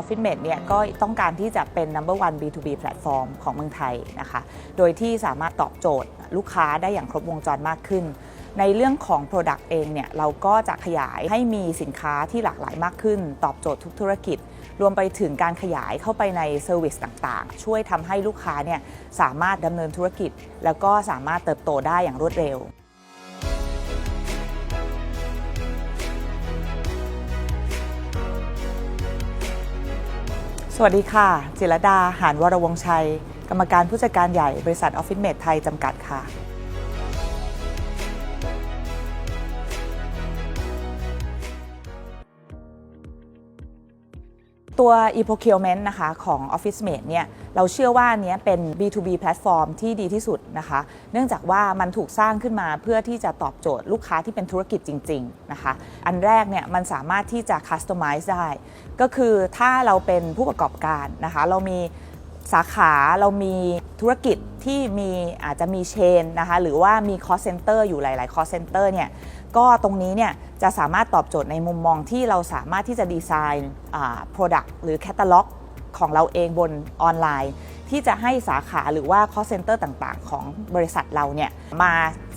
Office Mate เนี่ยก็ต้องการที่จะเป็น number one B2B แพลตฟอร์มของเมืองไทยนะคะ โดยที่สามารถตอบโจทย์ลูกค้าได้อย่างครบวงจรมากขึ้น ในเรื่องของ Product เองเนี่ยเราก็จะขยายให้มีสินค้าที่หลากหลายมากขึ้น ตอบโจทย์ทุกธุรกิจ รวมไปถึงการขยายเข้าไปในเซอร์วิสต่างๆ ช่วยทำให้ลูกค้าเนี่ยสามารถดำเนินธุรกิจ แล้วก็สามารถเติบโตได้อย่างรวดเร็ว วัสดีค่ะ จิรดา หานวรวงชัย กรรมการผู้จัดการใหญ่บริษัทออฟฟิศเมดไทยจำกัดค่ะ ตัว e-procurement นะคะของ Office Mate เนี่ยเราเชื่อว่าอันเนี้ยเป็น B2B แพลตฟอร์มที่ดีที่สุดนะคะ เนื่องจากว่ามันถูกสร้างขึ้นมาเพื่อที่จะตอบโจทย์ลูกค้าที่เป็นธุรกิจจริง ๆ นะคะ อันแรกเนี่ยมันสามารถที่จะ customize ได้ ก็คือถ้าเราเป็นผู้ประกอบการนะคะ เรามีสาขาเรามีธุรกิจที่มีอาจจะมีเชนนะคะหรือว่ามี cost center อยู่หลาย ๆ cost center เนี่ย ก็ตรงนี้เนี่ยจะสามารถตอบโจทย์ในมุมมองที่เราสามารถที่จะดีไซน์ product หรือ catalog ของเราเองบนออนไลน์ ที่จะให้สาขาหรือว่า call center ต่างๆ ของบริษัทเราเนี่ยมา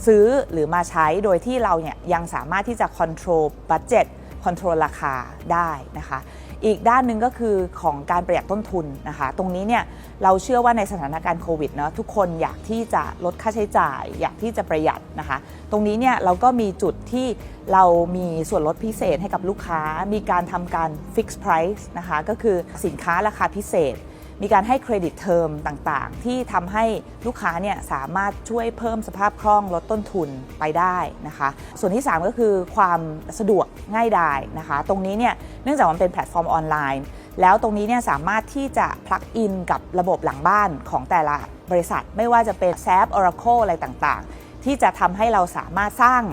ซื้อหรือมาใช้โดยที่เราเนี่ยยังสามารถที่จะ control budget control ราคาได้นะคะ อีกด้านหนึ่งก็คือของการประหยัดต้นทุนนะคะ ตรงนี้เนี่ยเราเชื่อว่าในสถานการณ์โควิดเนาะทุกคนอยากที่จะลดค่าใช้จ่าย อยากที่จะประหยัดนะคะ ตรงนี้เนี่ยเราก็มีจุดที่เรามีส่วนลดพิเศษให้กับลูกค้า มีการทำการ fix price นะคะ ก็คือสินค้าราคาพิเศษ มีการให้เครดิตเทอมต่างๆ ที่ทำให้ลูกค้าเนี่ยสามารถช่วยเพิ่มสภาพคล่องลดต้นทุนไปได้นะคะ ส่วนที่ 3 ก็คือความสะดวกง่ายดายนะคะ ตรงนี้เนี่ยเนื่องจากมันเป็นแพลตฟอร์มออนไลน์ แล้วตรงนี้เนี่ยสามารถที่จะ plug in กับระบบหลังบ้านของแต่ละบริษัท ไม่ว่าจะเป็น SAP Oracle อะไรต่างๆ ที่จะทำให้เราสามารถสร้าง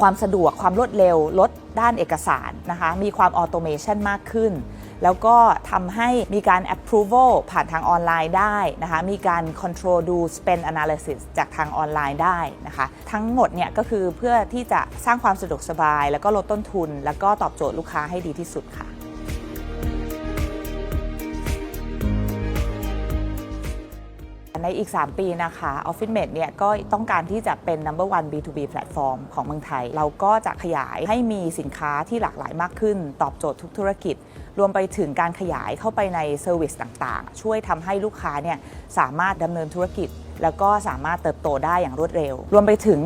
ความสะดวกความรวดเร็วลดด้านเอกสารนะคะ มีความออโตเมชันมากขึ้น แล้วก็ทำให้มีการ approval ผ่านทางออนไลน์ได้นะคะมีการ control ดู spend analysis จากทางออนไลน์ได้นะคะทั้งหมดเนี่ยก็คือเพื่อที่จะสร้างความสะดวกสบาย แล้วก็ลดต้นทุน แล้วก็ตอบโจทย์ลูกค้าให้ดีที่สุดค่ะ ในอีก 3 ปีนะคะ Office Mate เนี่ยก็ต้องการที่จะเป็น number one B2B platform ของเมืองไทย เราก็จะขยายให้มีสินค้าที่หลากหลายมากขึ้น ตอบโจทย์ทุกธุรกิจ รวมไปถึงการขยายเข้าไปในเซอร์วิสต่างๆ ช่วยทำให้ลูกค้าเนี่ยสามารถดำเนินธุรกิจ แล้วก็สามารถเติบโตได้อย่างรวดเร็ว รวมไปถึง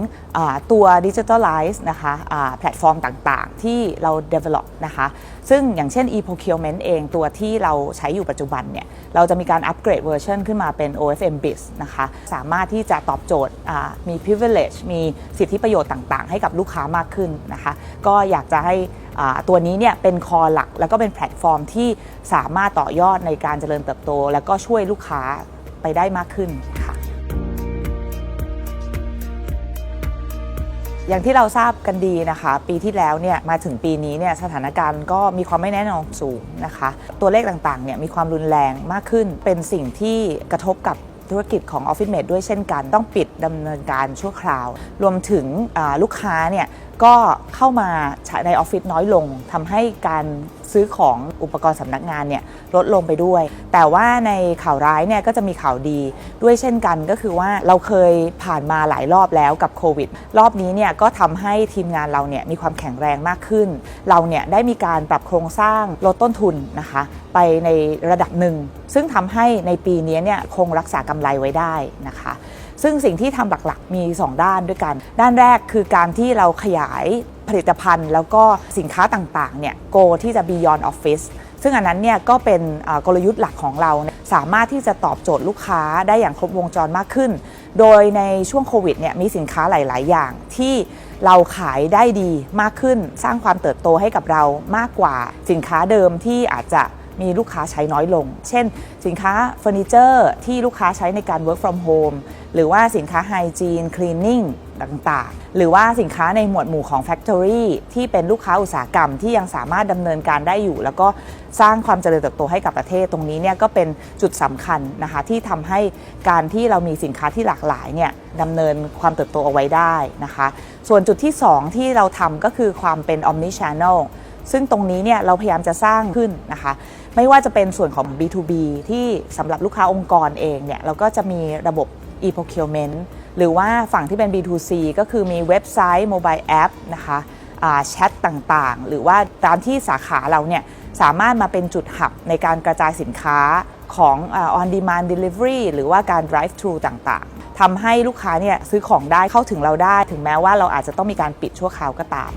ตัว Digitalize นะคะแพลตฟอร์มต่างๆ ที่เรา develop นะคะ ซึ่งอย่างเช่น e-procurement เองตัวที่เราใช้อยู่ปัจจุบันเนี่ย เราจะมีการอัปเกรดเวอร์ชันขึ้นมาเป็น OFM Biz นะคะ สามารถที่จะตอบโจทย์มี privilege มีสิทธิประโยชน์ต่างๆ ให้กับลูกค้ามากขึ้นนะคะ ก็อยากจะให้ตัวนี้เนี่ยเป็นคอหลักแล้วก็เป็นแพลตฟอร์มที่สามารถต่อยอดในการเจริญเติบโต แล้วก็ช่วยลูกค้าไปได้มากขึ้น อย่างที่เราทราบกันดีนะคะ ปีที่แล้วเนี่ยมาถึงปีนี้เนี่ยสถานการณ์ก็มีความไม่แน่นอนสูงนะคะ ตัวเลขต่างๆเนี่ยมีความรุนแรงมากขึ้น เป็นสิ่งที่กระทบกับธุรกิจของออฟฟิศเมดด้วยเช่นกัน ต้องปิดดำเนินการชั่วคราว รวมถึงลูกค้าเนี่ยก็เข้ามาใช้ในออฟฟิศน้อยลงทำให้การ ซื้อของอุปกรณ์สำนักงานเนี่ยลดลงไปด้วย แต่ว่าในข่าวร้ายเนี่ยก็จะมีข่าวดีด้วยเช่นกันก็คือว่าเราเคยผ่านมาหลายรอบแล้วกับโควิด รอบนี้เนี่ยก็ทำให้ทีมงานเราเนี่ยมีความแข็งแรงมากขึ้น เราเนี่ยได้มีการปรับโครงสร้างลดต้นทุนนะคะไปในระดับหนึ่ง ซึ่งทำให้ในปีนี้เนี่ยคงรักษากำไรไว้ได้นะคะ ซึ่งสิ่งที่ทำหลักๆ มี 2 ด้านด้วยกัน ด้านแรกคือการที่เราขยายผลิตภัณฑ์ แล้วก็สินค้าต่างๆเนี่ย go ที่จะ beyond office ซึ่งอันนั้นเนี่ยก็เป็นกลยุทธ์หลักของเรา สามารถที่จะตอบโจทย์ลูกค้าได้อย่างครบวงจรมากขึ้น โดยในช่วงโควิดเนี่ยมีสินค้าหลาย ๆ อย่างที่เราขายได้ดีมากขึ้น สร้างความเติบโตให้กับเรามากกว่าสินค้าเดิมที่อาจจะ มีลูกค้าใช้น้อยลง เช่น สินค้าเฟอร์นิเจอร์ที่ลูกค้าใช้ในการ work from home หรือว่าสินค้าไฮจีนคลีนนิ่งต่างๆ หรือว่าสินค้าในหมวดหมู่ของ Factory ที่เป็นลูกค้าอุตสาหกรรมที่ยังสามารถดำเนินการได้อยู่ แล้วก็สร้างความเจริญเติบโตให้กับประเทศตรงนี้เนี่ยก็เป็นจุดสำคัญนะคะที่ทำให้การที่เรามีสินค้าที่หลากหลายเนี่ยดำเนินความเติบโตเอาไว้ได้นะคะ ส่วนจุดที่ 2 ที่เราทำก็คือความเป็น omni channel ซึ่งตรงนี้เนี่ยเราพยายามจะสร้างขึ้นนะคะ ไม่ว่าจะเป็นส่วนของ B2B ที่สำหรับลูกค้าองค์กรเองเนี่ยเราก็จะมีระบบ e-procurement หรือว่าฝั่งที่เป็น B2C ก็คือมีเว็บไซต์ mobile app นะคะแชทต่างๆ หรือว่าตามที่สาขาเราเนี่ยสามารถมาเป็นจุดหับในการกระจายสินค้าของ on demand delivery หรือว่าการ drive thru ต่างๆทำให้ลูกค้าเนี่ยซื้อของได้เข้าถึงเราได้ ถึงแม้ว่าเราอาจจะต้องมีการปิดชั่วคราวก็ตาม